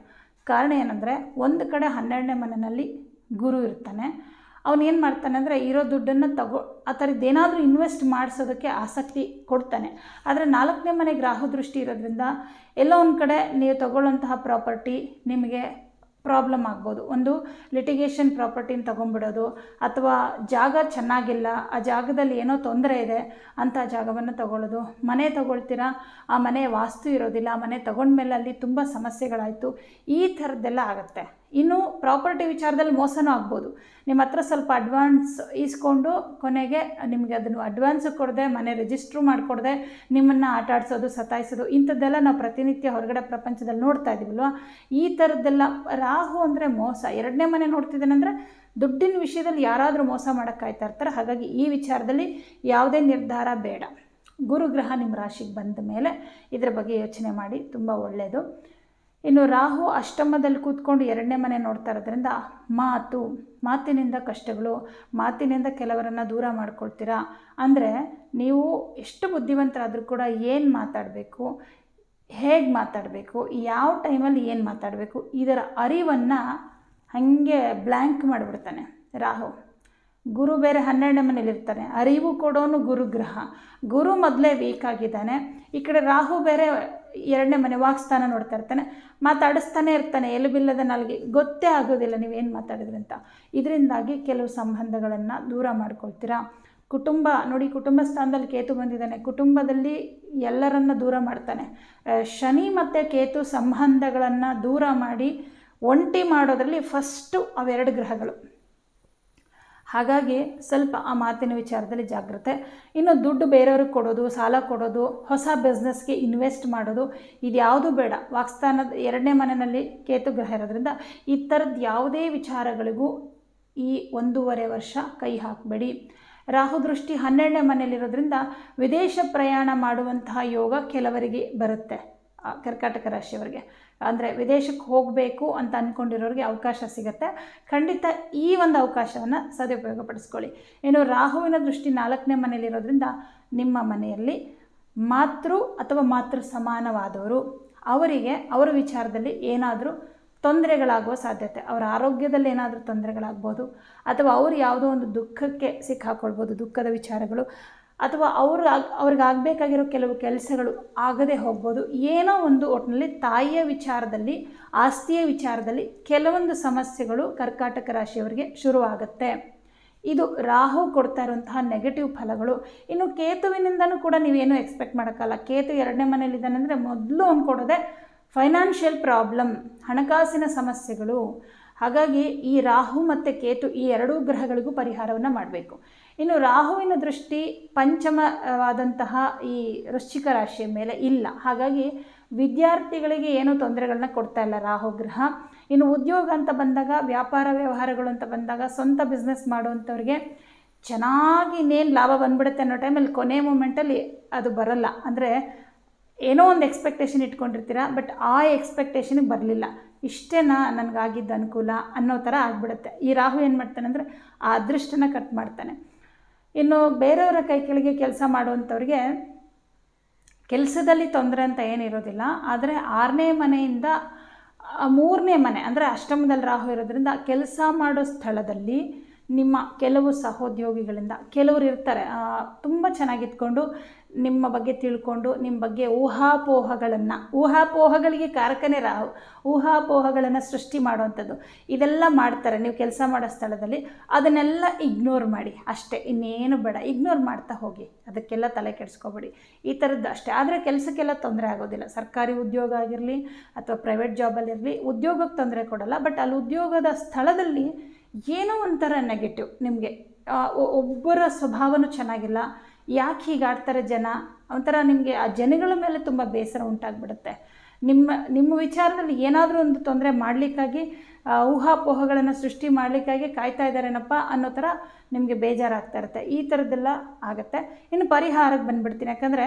Speaker 1: ಕಾರಣ ಏನಂದರೆ, ಒಂದು ಕಡೆ ಹನ್ನೆರಡನೇ ಮನೆಯಲ್ಲಿ ಗುರು ಇರ್ತಾನೆ. ಅವನು ಏನು ಮಾಡ್ತಾನೆ ಅಂದರೆ ಇರೋ ದುಡ್ಡನ್ನು ತಗೋ, ಆ ಥರದ್ದು ಏನಾದರೂ ಇನ್ವೆಸ್ಟ್ ಮಾಡಿಸೋದಕ್ಕೆ ಆಸಕ್ತಿ ಕೊಡ್ತಾನೆ. ಆದರೆ ನಾಲ್ಕನೇ ಮನೆ ಗ್ರಾಹ ದೃಷ್ಟಿ ಇರೋದ್ರಿಂದ ಎಲ್ಲೋ ಒಂದು ಕಡೆ ನೀವು ತಗೊಳ್ಳೋಂತಹ ಪ್ರಾಪರ್ಟಿ ನಿಮಗೆ ಪ್ರಾಬ್ಲಮ್ ಆಗ್ಬೋದು. ಒಂದು ಲಿಟಿಗೇಷನ್ ಪ್ರಾಪರ್ಟಿನ ತೊಗೊಂಡ್ಬಿಡೋದು, ಅಥವಾ ಜಾಗ ಚೆನ್ನಾಗಿಲ್ಲ, ಆ ಜಾಗದಲ್ಲಿ ಏನೋ ತೊಂದರೆ ಇದೆ ಅಂಥ ಜಾಗವನ್ನು ತಗೊಳ್ಳೋದು. ಮನೆ ತಗೊಳ್ತೀರಾ? ಆ ಮನೆ ವಾಸ್ತು ಇರೋದಿಲ್ಲ, ಆ ಮನೆ ತಗೊಂಡ್ಮೇಲೆ ಅಲ್ಲಿ ತುಂಬ ಸಮಸ್ಯೆಗಳಾಯಿತು. ಈ ಥರದ್ದೆಲ್ಲ ಆಗುತ್ತೆ. ಇನ್ನು ಪ್ರಾಪರ್ಟಿ ವಿಚಾರದಲ್ಲಿ ಮೋಸನೂ ಆಗ್ಬೋದು. ನಿಮ್ಮ ಹತ್ರ ಸ್ವಲ್ಪ ಅಡ್ವಾನ್ಸ್ ಈಸ್ಕೊಂಡು ಕೊನೆಗೆ ನಿಮಗೆ ಅದನ್ನು ಅಡ್ವಾನ್ಸ್ ಕೊಡದೆ, ಮನೆ ರಿಜಿಸ್ಟ್ರು ಮಾಡಿಕೊಡದೆ, ನಿಮ್ಮನ್ನು ಆಟ ಆಡಿಸೋದು, ಸತಾಯಿಸೋದು, ಇಂಥದ್ದೆಲ್ಲ ನಾವು ಪ್ರತಿನಿತ್ಯ ಹೊರಗಡೆ ಪ್ರಪಂಚದಲ್ಲಿ ನೋಡ್ತಾ ಇದ್ದೀವಲ್ವ ಈ ಥರದ್ದೆಲ್ಲ ರಾಹು ಅಂದರೆ ಮೋಸ. ಎರಡನೇ ಮನೆ ನೋಡ್ತಿದ್ದೇನೆಂದರೆ ದುಡ್ಡಿನ ವಿಷಯದಲ್ಲಿ ಯಾರಾದರೂ ಮೋಸ ಮಾಡೋಕ್ಕಾಯ್ತಾ ಇರ್ತಾರೆ. ಹಾಗಾಗಿ ಈ ವಿಚಾರದಲ್ಲಿ ಯಾವುದೇ ನಿರ್ಧಾರ ಬೇಡ. ಗುರುಗ್ರಹ ನಿಮ್ಮ ರಾಶಿಗೆ ಬಂದ ಮೇಲೆ ಇದರ ಬಗ್ಗೆ ಯೋಚನೆ ಮಾಡಿ. ತುಂಬ ಒಳ್ಳೆಯದು ಇನ್ನು ರಾಹು ಅಷ್ಟಮದಲ್ಲಿ ಕೂತ್ಕೊಂಡು ಎರಡನೇ ಮನೆ ನೋಡ್ತಾ ಇರೋದ್ರಿಂದ ಮಾತು, ಮಾತಿನಿಂದ ಕಷ್ಟಗಳು, ಮಾತಿನಿಂದ ಕೆಲವರನ್ನು ದೂರ ಮಾಡ್ಕೊಳ್ತೀರಾ? ಅಂದರೆ ನೀವು ಎಷ್ಟು ಬುದ್ಧಿವಂತರಾದರೂ ಕೂಡ ಏನು ಮಾತಾಡಬೇಕು, ಹೇಗೆ ಮಾತಾಡಬೇಕು, ಯಾವ ಟೈಮಲ್ಲಿ ಏನು ಮಾತಾಡಬೇಕು, ಇದರ ಅರಿವನ್ನು ಹಾಗೆ ಬ್ಲ್ಯಾಂಕ್ ಮಾಡಿಬಿಡ್ತಾನೆ ರಾಹು. ಗುರು ಬೇರೆ ಹನ್ನೆರಡನೇ ಮನೇಲಿರ್ತಾನೆ ಅರಿವು ಕೊಡೋನು ಗುರುಗ್ರಹ ಗುರು ಮೊದಲೇ ವೀಕ್ ಆಗಿದ್ದಾನೆ. ಈ ಕಡೆ ರಾಹು ಬೇರೆ ಎರಡನೇ ಮನೆ ವಾಕ್ಸ್ಥಾನ ನೋಡ್ತಾ ಇರ್ತಾನೆ. ಮಾತಾಡಿಸ್ತಾನೆ ಇರ್ತಾನೆ. ಎಲುಬಿಲ್ಲದ ನಾಲ್ಗೆ ಗೊತ್ತೇ ಆಗೋದಿಲ್ಲ ನೀವೇನು ಮಾತಾಡಿದ್ರಿ ಅಂತ. ಇದರಿಂದಾಗಿ ಕೆಲವು ಸಂಬಂಧಗಳನ್ನು ದೂರ ಮಾಡ್ಕೊಳ್ತೀರಾ? ಕುಟುಂಬ, ನೋಡಿ ಕುಟುಂಬ ಸ್ಥಾನದಲ್ಲಿ ಕೇತು ಬಂದಿದ್ದಾನೆ. ಕುಟುಂಬದಲ್ಲಿ ಎಲ್ಲರನ್ನ ದೂರ ಮಾಡ್ತಾನೆ. ಶನಿ ಮತ್ತು ಕೇತು ಸಂಬಂಧಗಳನ್ನು ದೂರ ಮಾಡಿ ಒಂಟಿ ಮಾಡೋದರಲ್ಲಿ ಫಸ್ಟು ಅವೆರಡು ಗ್ರಹಗಳು. ಹಾಗಾಗಿ ಸ್ವಲ್ಪ ಆ ಮಾತಿನ ವಿಚಾರದಲ್ಲಿ ಜಾಗ್ರತೆ. ಇನ್ನು ದುಡ್ಡು ಬೇರೆಯವ್ರಿಗೆ ಕೊಡೋದು, ಸಾಲ ಕೊಡೋದು, ಹೊಸ ಬಿಸ್ನೆಸ್ಗೆ ಇನ್ವೆಸ್ಟ್ ಮಾಡೋದು ಇದು ಯಾವುದೂ ಬೇಡ. ವಾಕ್ಸ್ಥಾನದ ಎರಡನೇ ಮನೆಯಲ್ಲಿ ಕೇತು ಗ್ರಹ ಇರೋದ್ರಿಂದ ಈ ಥರದ್ದು ಯಾವುದೇ ವಿಚಾರಗಳಿಗೂ ಈ ಒಂದೂವರೆ ವರ್ಷ ಕೈ ಹಾಕಬೇಡಿ. ರಾಹು ದೃಷ್ಟಿ ಹನ್ನೆರಡನೇ ಮನೆಯಲ್ಲಿರೋದ್ರಿಂದ ವಿದೇಶ ಪ್ರಯಾಣ ಮಾಡುವಂತಹ ಯೋಗ ಕೆಲವರಿಗೆ ಬರುತ್ತೆ. ಕರ್ಕಾಟಕ ರಾಶಿಯವರಿಗೆ. ಅಂದರೆ ವಿದೇಶಕ್ಕೆ ಹೋಗಬೇಕು ಅಂತ ಅಂದ್ಕೊಂಡಿರೋರಿಗೆ ಅವಕಾಶ ಸಿಗುತ್ತೆ. ಖಂಡಿತ ಈ ಒಂದು ಅವಕಾಶವನ್ನು ಸದುಪಯೋಗಪಡಿಸ್ಕೊಳ್ಳಿ. ಏನು ರಾಹುವಿನ ದೃಷ್ಟಿ ನಾಲ್ಕನೇ ಮನೆಯಲ್ಲಿರೋದ್ರಿಂದ ನಿಮ್ಮ ಮನೆಯಲ್ಲಿ ಮಾತೃ ಅಥವಾ ಮಾತೃ ಸಮಾನವಾದವರು, ಅವರಿಗೆ ಅವರ ವಿಚಾರದಲ್ಲಿ ಏನಾದರೂ ತೊಂದರೆಗಳಾಗುವ ಸಾಧ್ಯತೆ, ಅವರ ಆರೋಗ್ಯದಲ್ಲಿ ಏನಾದರೂ ತೊಂದರೆಗಳಾಗ್ಬೋದು, ಅಥವಾ ಅವರು ಯಾವುದೋ ಒಂದು ದುಃಖಕ್ಕೆ ಸಿಕ್ಕಾಕೊಳ್ಬೋದು, ದುಃಖದ ವಿಚಾರಗಳು ಅಥವಾ ಅವರು ಅವ್ರಿಗೆ ಆಗಬೇಕಾಗಿರೋ ಕೆಲವು ಕೆಲಸಗಳು ಆಗದೆ ಹೋಗ್ಬೋದು. ಏನೋ ಒಂದು ಒಟ್ಟಿನಲ್ಲಿ ತಾಯಿಯ ವಿಚಾರದಲ್ಲಿ, ಆಸ್ತಿಯ ವಿಚಾರದಲ್ಲಿ ಕೆಲವೊಂದು ಸಮಸ್ಯೆಗಳು ಕರ್ಕಾಟಕ ರಾಶಿಯವರಿಗೆ ಶುರುವಾಗುತ್ತೆ. ಇದು ರಾಹು ಕೊಡ್ತಾ ಇರುವಂತಹ ನೆಗೆಟಿವ್ ಫಲಗಳು. ಇನ್ನು ಕೇತುವಿನಿಂದನೂ ಕೂಡ ನೀವೇನು ಎಕ್ಸ್ಪೆಕ್ಟ್ ಮಾಡೋಕ್ಕಲ್ಲ. ಕೇತು ಎರಡನೇ ಮನೇಲಿದ್ದಾನೆ ಅಂದರೆ ಮೊದಲು ಅಂದ್ಕೊಡೋದೆ ಫೈನಾನ್ಷಿಯಲ್ ಪ್ರಾಬ್ಲಮ್ ಹಣಕಾಸಿನ ಸಮಸ್ಯೆಗಳು. ಹಾಗಾಗಿ ಈ ರಾಹು ಮತ್ತು ಕೇತು ಈ ಎರಡೂ ಗ್ರಹಗಳಿಗೂ ಪರಿಹಾರವನ್ನು ಮಾಡಬೇಕು. ಇನ್ನು ರಾಹುವಿನ ದೃಷ್ಟಿ ಪಂಚಮವಾದಂತಹ ಈ ವೃಶ್ಚಿಕ ರಾಶಿಯ ಮೇಲೆ ಇಲ್ಲ. ಹಾಗಾಗಿ ವಿದ್ಯಾರ್ಥಿಗಳಿಗೆ ಏನೂ ತೊಂದರೆಗಳನ್ನ ಕೊಡ್ತಾ ಇಲ್ಲ ರಾಹು ಗ್ರಹ. ಇನ್ನು ಉದ್ಯೋಗ ಅಂತ ಬಂದಾಗ, ವ್ಯಾಪಾರ ವ್ಯವಹಾರಗಳು ಅಂತ ಬಂದಾಗ, ಸ್ವಂತ ಬಿಸ್ನೆಸ್ ಮಾಡುವಂಥವ್ರಿಗೆ ಚೆನ್ನಾಗಿ ಇನ್ನೇನು ಲಾಭ ಬಂದ್ಬಿಡುತ್ತೆ ಅನ್ನೋ ಟೈಮಲ್ಲಿ ಕೊನೆ ಮೂಮೆಂಟಲ್ಲಿ ಅದು ಬರಲ್ಲ. ಅಂದರೆ ಏನೋ ಒಂದು ಎಕ್ಸ್ಪೆಕ್ಟೇಷನ್ ಇಟ್ಕೊಂಡಿರ್ತೀರ ಬಟ್ ಆ ಎಕ್ಸ್ಪೆಕ್ಟೇಷನಿಗೆ ಬರಲಿಲ್ಲ. ಇಷ್ಟೇನಾ ನನಗಾಗಿದ್ದ ಅನುಕೂಲ ಅನ್ನೋ ಥರ ಆಗಿಬಿಡುತ್ತೆ. ಈ ರಾಹು ಏನು ಮಾಡ್ತಾನೆ ಅಂದರೆ ಆ ಅದೃಷ್ಟನ ಕಟ್ ಮಾಡ್ತಾನೆ. ಇನ್ನು ಬೇರೆಯವರ ಕೈ ಕೆಳಗೆ ಕೆಲಸ ಮಾಡುವಂಥವ್ರಿಗೆ ಕೆಲಸದಲ್ಲಿ ತೊಂದರೆ ಅಂತ ಏನಿರೋದಿಲ್ಲ ಆದರೆ ಆರನೇ ಮನೆಯಿಂದ ಮೂರನೇ ಮನೆ ಅಂದರೆ ಅಷ್ಟಮದಲ್ಲಿ ರಾಹು ಇರೋದ್ರಿಂದ ಕೆಲಸ ಮಾಡೋ ಸ್ಥಳದಲ್ಲಿ ನಿಮ್ಮ ಕೆಲವು ಸಹೋದ್ಯೋಗಿಗಳಿಂದ, ಕೆಲವರು ಇರ್ತಾರೆ ತುಂಬ ಚೆನ್ನಾಗಿತ್ಕೊಂಡು ನಿಮ್ಮ ಬಗ್ಗೆ ತಿಳ್ಕೊಂಡು ನಿಮ್ಮ ಬಗ್ಗೆ ಊಹಾಪೋಹಗಳನ್ನು, ಊಹಾಪೋಹಗಳಿಗೆ ಕಾರಕನೇ ರಾಹು. ಊಹಾಪೋಹಗಳನ್ನು ಸೃಷ್ಟಿ ಮಾಡುವಂಥದ್ದು. ಇದೆಲ್ಲ ಮಾಡ್ತಾರೆ. ನೀವು ಕೆಲಸ ಮಾಡೋ ಸ್ಥಳದಲ್ಲಿ ಅದನ್ನೆಲ್ಲ ಇಗ್ನೋರ್ ಮಾಡಿ. ಅಷ್ಟೇ, ಇನ್ನೇನು ಬೇಡ. ಇಗ್ನೋರ್ ಮಾಡ್ತಾ ಹೋಗಿ. ಅದಕ್ಕೆಲ್ಲ ತಲೆ ಕೆಡಿಸ್ಕೊಬೇಡಿ. ಈ ಥರದ್ದು ಅಷ್ಟೇ. ಆದರೆ ಕೆಲಸಕ್ಕೆಲ್ಲ ತೊಂದರೆ ಆಗೋದಿಲ್ಲ. ಸರ್ಕಾರಿ ಉದ್ಯೋಗ ಆಗಿರಲಿ ಅಥವಾ ಪ್ರೈವೇಟ್ ಜಾಬಲ್ಲಿರಲಿ ಉದ್ಯೋಗಕ್ಕೆ ತೊಂದರೆ ಕೊಡಲ್ಲ. ಬಟ್ ಅಲ್ಲಿ ಉದ್ಯೋಗದ ಸ್ಥಳದಲ್ಲಿ ಏನೋ ಒಂಥರ ನೆಗೆಟಿವ್ ನಿಮಗೆ. ಒಬ್ಬರ ಸ್ವಭಾವನೂ ಚೆನ್ನಾಗಿಲ್ಲ. ಯಾಕೆ ಹೀಗೆ ಆಡ್ತಾರೆ ಜನ? ಒಂಥರ ನಿಮಗೆ ಆ ಜನಗಳ ಮೇಲೆ ತುಂಬ ಬೇಸರ ಉಂಟಾಗ್ಬಿಡುತ್ತೆ. ನಿಮ್ಮ ನಿಮ್ಮ ವಿಚಾರದಲ್ಲಿ ಏನಾದರೂ ಒಂದು ತೊಂದರೆ ಮಾಡಲಿಕ್ಕಾಗಿ ಊಹಾಪೋಹಗಳನ್ನು ಸೃಷ್ಟಿ ಮಾಡಲಿಕ್ಕಾಗಿ ಕಾಯ್ತಾ ಇದ್ದಾರೇನಪ್ಪ ಅನ್ನೋ ಥರ ನಿಮಗೆ ಬೇಜಾರಾಗ್ತಾ ಇರುತ್ತೆ. ಈ ಥರದ್ದೆಲ್ಲ ಆಗುತ್ತೆ. ಇನ್ನು ಪರಿಹಾರಕ್ಕೆ ಬಂದುಬಿಡ್ತೀನಿ. ಯಾಕಂದರೆ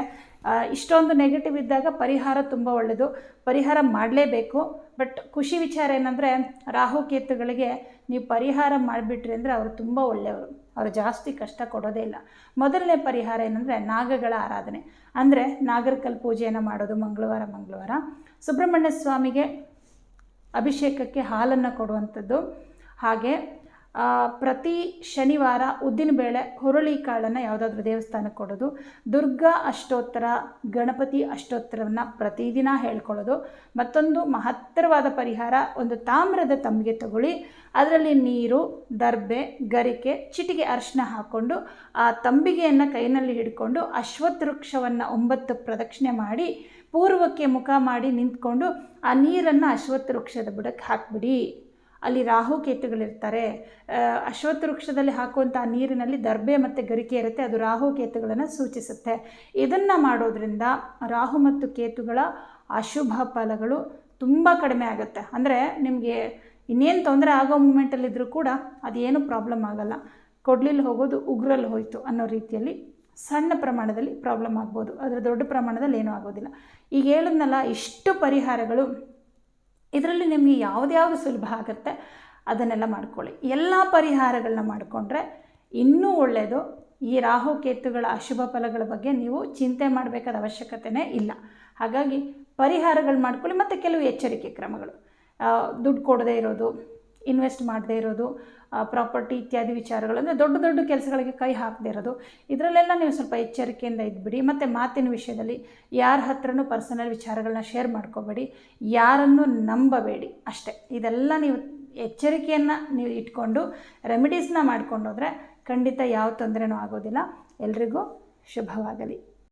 Speaker 1: ಇಷ್ಟೊಂದು ನೆಗೆಟಿವ್ ಇದ್ದಾಗ ಪರಿಹಾರ ತುಂಬ ಒಳ್ಳೆಯದು ಪರಿಹಾರ ಮಾಡಲೇಬೇಕು. ಬಟ್ ಖುಷಿ ವಿಚಾರ ಏನಂದರೆ ರಾಹುಕೇತುಗಳಿಗೆ ನೀವು ಪರಿಹಾರ ಮಾಡಿಬಿಟ್ರಿ ಅಂದರೆ ಅವರು ತುಂಬ ಒಳ್ಳೆಯವರು. ಅವರು ಜಾಸ್ತಿ ಕಷ್ಟ ಕೊಡೋದೇ ಇಲ್ಲ. ಮೊದಲನೇ ಪರಿಹಾರ ಏನಂದರೆ, ನಾಗಗಳ ಆರಾಧನೆ. ಅಂದರೆ ನಾಗರಕಲ್ ಪೂಜೆಯನ್ನು ಮಾಡೋದು ಮಂಗಳವಾರ ಮಂಗಳವಾರ. ಸುಬ್ರಹ್ಮಣ್ಯ ಸ್ವಾಮಿಗೆ ಅಭಿಷೇಕಕ್ಕೆ ಹಾಲನ್ನು ಕೊಡುವಂಥದ್ದು. ಹಾಗೆ ಪ್ರತಿ ಶನಿವಾರ ಉದ್ದಿನಬೇಳೆ ಹುರುಳಿ ಕಾಳನ್ನು ಯಾವುದಾದ್ರೂ ದೇವಸ್ಥಾನಕ್ಕೆ ಕೊಡೋದು. ದುರ್ಗಾ ಅಷ್ಟೋತ್ತರ, ಗಣಪತಿ ಅಷ್ಟೋತ್ತರವನ್ನು ಪ್ರತಿದಿನ ಹೇಳ್ಕೊಳ್ಳೋದು. ಮತ್ತೊಂದು ಮಹತ್ತರವಾದ ಪರಿಹಾರ, ಒಂದು ತಾಮ್ರದ ತಂಬಿಗೆ ತಗೊಳ್ಳಿ. ಅದರಲ್ಲಿ ನೀರು, ದರ್ಬೆ, ಗರಿಕೆ ಚಿಟಿಗೆ ಅರಿಶಿನ ಹಾಕ್ಕೊಂಡು, ಆ ತಂಬಿಗೆಯನ್ನು ಕೈನಲ್ಲಿ ಹಿಡ್ಕೊಂಡು ಅಶ್ವತ್ಥ ವೃಕ್ಷವನ್ನು ಒಂಬತ್ತು ಪ್ರದಕ್ಷಿಣೆ ಮಾಡಿ ಪೂರ್ವಕ್ಕೆ ಮುಖ ಮಾಡಿ ನಿಂತ್ಕೊಂಡು ಆ ನೀರನ್ನು ಅಶ್ವತ್ಥ ವೃಕ್ಷದ ಬುಡಕ್ಕೆ ಹಾಕ್ಬಿಡಿ. ಅಲ್ಲಿ ರಾಹು ಕೇತುಗಳಿರ್ತಾರೆ. ಅಶ್ವತ್ಥ ವೃಕ್ಷದಲ್ಲಿ ಹಾಕುವಂಥ ನೀರಿನಲ್ಲಿ ದರ್ಬೆ ಮತ್ತು ಗರಿಕೆ ಇರುತ್ತೆ. ಅದು ರಾಹು ಕೇತುಗಳನ್ನು ಸೂಚಿಸುತ್ತೆ. ಇದನ್ನು ಮಾಡೋದ್ರಿಂದ ರಾಹು ಮತ್ತು ಕೇತುಗಳ ಅಶುಭ ಫಲಗಳು ತುಂಬ ಕಡಿಮೆ ಆಗುತ್ತೆ. ಅಂದರೆ ನಿಮಗೆ ಇನ್ನೇನು ತೊಂದರೆ ಆಗೋ ಮೂಮೆಂಟಲ್ಲಿದ್ದರೂ ಕೂಡ ಅದೇನು ಪ್ರಾಬ್ಲಮ್ ಆಗಲ್ಲ. ಕೊಡ್ಲಿಲ್ಲಿ ಹೋಗೋದು ಉಗ್ರಲ್ಲಿ ಹೋಯಿತು ಅನ್ನೋ ರೀತಿಯಲ್ಲಿ ಸಣ್ಣ ಪ್ರಮಾಣದಲ್ಲಿ ಪ್ರಾಬ್ಲಮ್ ಆಗ್ಬೋದು. ಆದರೆ ದೊಡ್ಡ ಪ್ರಮಾಣದಲ್ಲಿ ಏನೂ ಆಗೋದಿಲ್ಲ. ಈಗ ಹೇಳಿದ್ನಲ್ಲ, ಇಷ್ಟು ಪರಿಹಾರಗಳು, ಇದರಲ್ಲಿ ನಿಮಗೆ ಯಾವ್ದ್ಯಾವುದು ಸುಲಭ ಆಗುತ್ತೆ, ಅದನ್ನೆಲ್ಲ ಮಾಡ್ಕೊಳ್ಳಿ. ಎಲ್ಲ ಪರಿಹಾರಗಳನ್ನ ಮಾಡಿಕೊಂಡ್ರೆ ಇನ್ನೂ ಒಳ್ಳೆಯದು ಈ ರಾಹು ಕೇತುಗಳ ಅಶುಭ ಫಲಗಳ ಬಗ್ಗೆ ನೀವು ಚಿಂತೆ ಮಾಡಬೇಕಾದ ಅವಶ್ಯಕತೆಯೇ ಇಲ್ಲ. ಹಾಗಾಗಿ ಪರಿಹಾರಗಳು ಮಾಡ್ಕೊಳ್ಳಿ, ಮತ್ತು ಕೆಲವು ಎಚ್ಚರಿಕೆ ಕ್ರಮಗಳು. ದುಡ್ಡು ಕೊಡದೇ ಇರೋದು ಇನ್ವೆಸ್ಟ್ ಮಾಡದೇ ಇರೋದು ಪ್ರಾಪರ್ಟಿ ಇತ್ಯಾದಿ ವಿಚಾರಗಳು ಅಂದರೆ ದೊಡ್ಡ ದೊಡ್ಡ ಕೆಲಸಗಳಿಗೆ ಕೈ ಹಾಕದಿರೋದು ಇದರಲ್ಲೆಲ್ಲ ನೀವು ಸ್ವಲ್ಪ ಎಚ್ಚರಿಕೆಯಿಂದ ಇದ್ಬಿಡಿ. ಮತ್ತು ಮಾತಿನ ವಿಷಯದಲ್ಲಿ ಯಾರ ಹತ್ರನೂ ಪರ್ಸನಲ್ ವಿಚಾರಗಳನ್ನ ಶೇರ್ ಮಾಡ್ಕೋಬೇಡಿ. ಯಾರನ್ನು ನಂಬಬೇಡಿ ಅಷ್ಟೇ. ಇದೆಲ್ಲ ನೀವು ಎಚ್ಚರಿಕೆಯನ್ನು ನೀವು ಇಟ್ಕೊಂಡು ರೆಮಿಡೀಸ್ನ ಮಾಡ್ಕೊಂಡೋದ್ರೆ ಖಂಡಿತ ಯಾವ ತೊಂದರೆನೂ ಆಗೋದಿಲ್ಲ. ಎಲ್ರಿಗೂ ಶುಭವಾಗಲಿ.